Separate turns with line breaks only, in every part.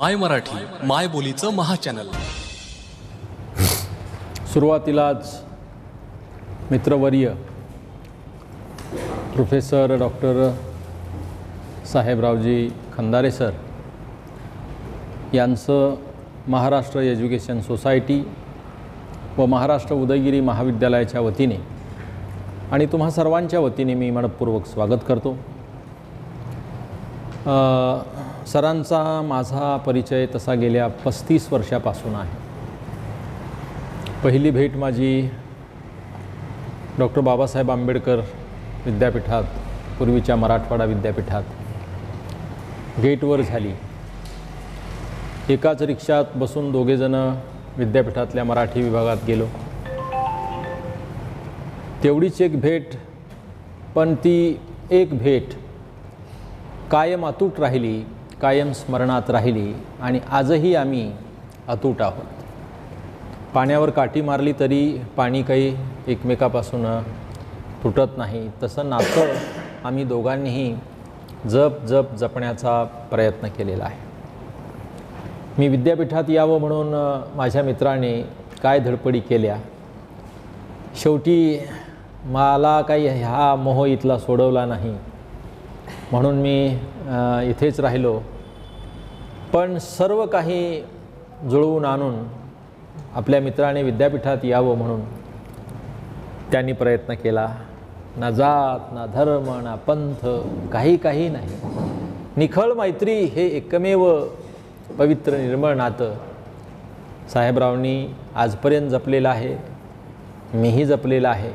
माय मराठी माय बोलीचं महाचॅनल
सुरुवातीलाच मित्रवर्य professor doctor Sahebraoji Khandare sir यांचं महाराष्ट्र एज्युकेशन सोसायटी व महाराष्ट्र उदयगिरी महाविद्यालयाच्या वतीने आणि तुम्हा सर्वांच्या वतीने मी मनपूर्वक स्वागत करतो. आ, सरांचा माझा परिचय तसा गेल्या पस्तीस वर्षापासून आहे. पहिली भेट माझी डॉक्टर बाबासाहेब आंबेडकर विद्यापीठात पूर्वीच्या मराठवाडा विद्यापीठात. गेटवर झाली. एकाच रिक्षात बसून दोघेजणं विद्यापीठातल्या मराठी विभागात गेलो. तेवढीच एक भेट पण ती एक भेट कायम अतूट राहिली. कायम स्मरणात राहिली आणि आजही आम्ही अतूट आहोत. पाण्यावर काठी मारली तरी पाणी काही एकमेकापासून तुटत नाही. तसं नातं आम्ही दोघांनीही जप जप जपण्याचा प्रयत्न केलेला आहे. मी विद्यापीठात यावं म्हणून माझ्या मित्राने काय धडपडी केल्या? शेवटी मला काही ह्या मोह इथला सोडवला नाही. म्हणून मी इथेच राहिलो. पण सर्व काही जुळवून आणून आपल्या मित्राने विद्यापीठात यावं म्हणून त्यांनी प्रयत्न केला. ना जात ना धर्म ना पंथ काही काही नाही. निखळ मैत्री हे एकमेव पवित्र निर्मळ नातं. साहेबरावनी आजपर्यंत जपलेलं आहे. मीही जपलेलं आहे.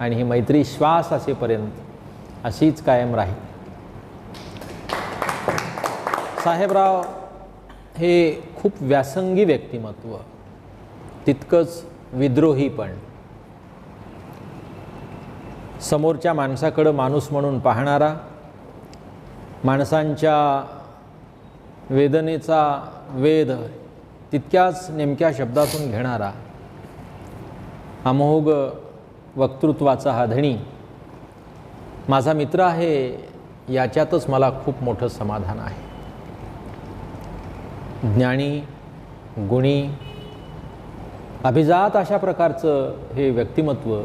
आणि ही मैत्री श्वास असेपर्यंत अशीच कायम राहील. साहेबराव हे खूप व्यासंगी व्यक्तिमत्व. तितकंच विद्रोही पण. समोरच्या माणसाकडं माणूस म्हणून पाहणारा माणसांच्या वेदनेचा वेध तितक्याच नेमक्या शब्दातून घेणारा अमोघ वक्तृत्वाचा हा धणी माझा मित्र आहे याच्यातच मला खूप मोठं समाधान आहे. ज्ञानी गुणी अभिजात अशा प्रकारचं हे व्यक्तिमत्व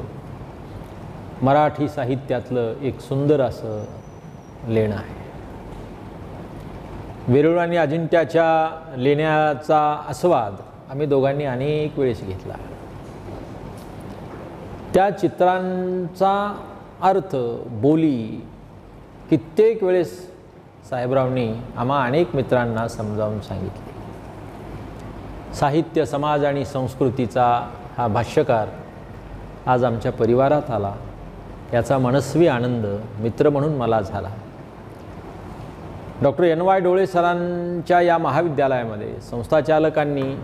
मराठी साहित्यातलं एक सुंदर असं लेणं आहे. वेरूळ आणि अजिंठ्याच्या लेण्याचा आस्वाद आम्ही दोघांनी अनेक वेळेस घेतला. त्या चित्रांचा अर्थ बोली कित्येक वेळेस साहेबरावनी आम्हा अनेक मित्रांना समजावून सांगितले. साहित्य समाज आणि संस्कृतीचा हा भाष्यकार आज आमच्या परिवारात आला. याचा मनस्वी आनंद मित्र म्हणून मला झाला. डॉक्टर एन वाय डोळे सरांच्या या महाविद्यालयामध्ये संस्थाचालकांनी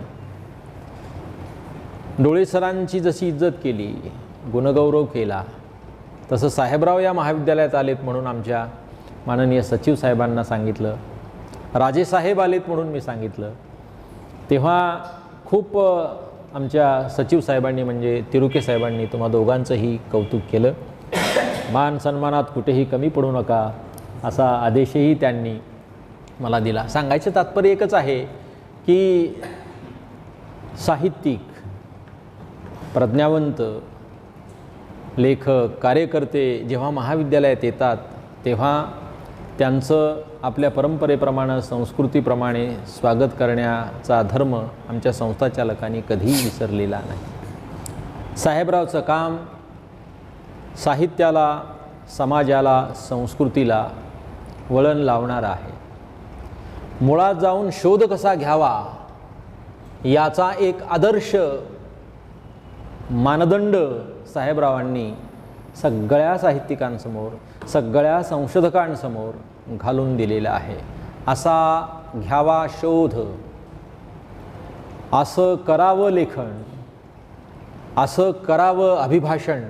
डोळे सरांची जशी इज्जत केली गुणगौरव केला तसं साहेबराव या महाविद्यालयात आलेत म्हणून आमच्या माननीय सचिव साहेबांना सांगितलं राजेसाहेब आलेत म्हणून मी सांगितलं. तेव्हा खूप आमच्या सचिव साहेबांनी म्हणजे तिरुके साहेबांनी तुम्हा दोघांचंही कौतुक केलं. मान सन्मानात कुठेही कमी पडू नका असा आदेशही त्यांनी मला दिला. सांगायचं तात्पर्य एकच आहे की साहित्यिक प्रज्ञावंत लेखक कार्यकर्ते जेव्हा महाविद्यालयात येतात तेव्हा त्यांचं आपल्या परंपरेप्रमाणे संस्कृतीप्रमाणे स्वागत करण्याचा धर्म आमच्या संस्थाचालकांनी कधीही विसरलेला नाही. साहेबरावचं काम साहित्याला समाजाला संस्कृतीला वळण लावणारं आहे. मुळात जाऊन शोध कसा घ्यावा याचा एक आदर्श मानदंड साहेबरावांनी सगळ्या साहित्यिकांसमोर सगळ्या संशोधकांसमोर घालून दिलेला आहे. असा घ्यावा शोध. असं करावं लेखन. असं करावं अभिभाषण.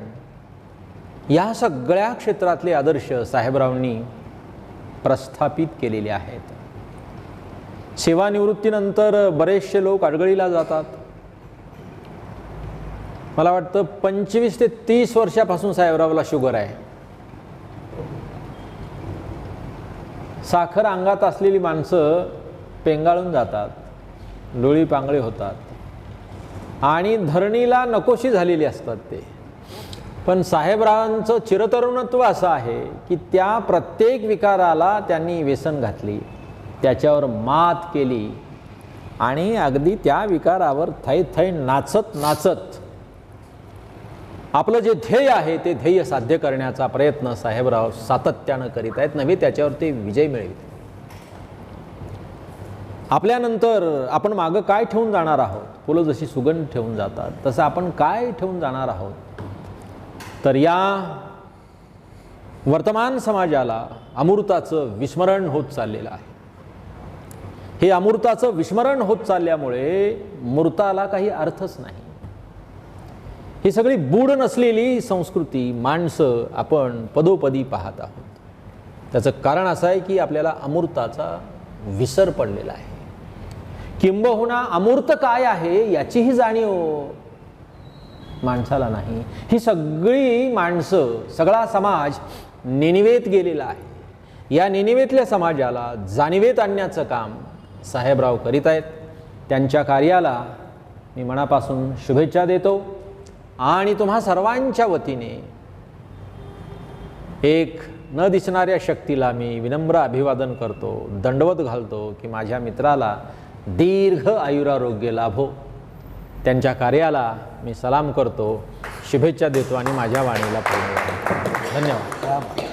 या सगळ्या क्षेत्रातले आदर्श साहेबरावांनी प्रस्थापित केलेले आहेत. सेवानिवृत्तीनंतर बरेचसे लोक अडगळीला जातात. मला वाटतं पंचवीस ते तीस वर्षापासून साहेबरावला शुगर आहे. साखर अंगात असलेली माणसं पेंगाळून जातात डोळी पांगळे होतात. आणि धरणीला नकोशी झालेली असतात ते. पण साहेबरावांचं चिरतरुणत्व असं आहे की त्या प्रत्येक विकाराला त्यांनी व्यसन घातली त्याच्यावर मात केली आणि अगदी त्या विकारावर थै थै नाचत नाचत आपलं जे ध्येय आहे ते ध्येय साध्य करण्याचा प्रयत्न साहेबराव सातत्यानं करीत आहेत. नव्हे त्याच्यावर ते विजय मिळवित आपल्यानंतर आपण मागं काय ठेवून जाणार आहोत? फुलं जशी सुगंध ठेवून जातात तसं आपण काय ठेवून जाणार आहोत? तर या वर्तमान समाजाला अमृताचं विस्मरण होत चाललेलं आहे. हे अमृताचं विस्मरण होत चालल्यामुळे मृताला काही अर्थच नाही. ही सगळी बूड नसलेली संस्कृती माणसं आपण पदोपदी पाहत आहोत. त्याचं कारण असं आहे की आपल्याला अमूर्ताचा विसर पडलेला आहे. किंबहुना अमूर्त काय आहे याचीही जाणीव माणसाला नाही. ही सगळी माणसं सगळा समाज निनिवेत गेलेला आहे. या निनिवेतल्या समाजाला जाणीवेत आणण्याचं काम साहेबराव करीत आहेत. त्यांच्या कार्याला मी मनापासून शुभेच्छा देतो. आणि तुम्हा सर्वांच्या वतीने एक न दिसणाऱ्या शक्तीला मी विनम्र अभिवादन करतो दंडवत घालतो की माझ्या मित्राला दीर्घ आयुरारोग्य लाभो. त्यांच्या कार्याला मी सलाम करतो शुभेच्छा देतो आणि माझ्या वाणीला पूर्ण धन्यवाद.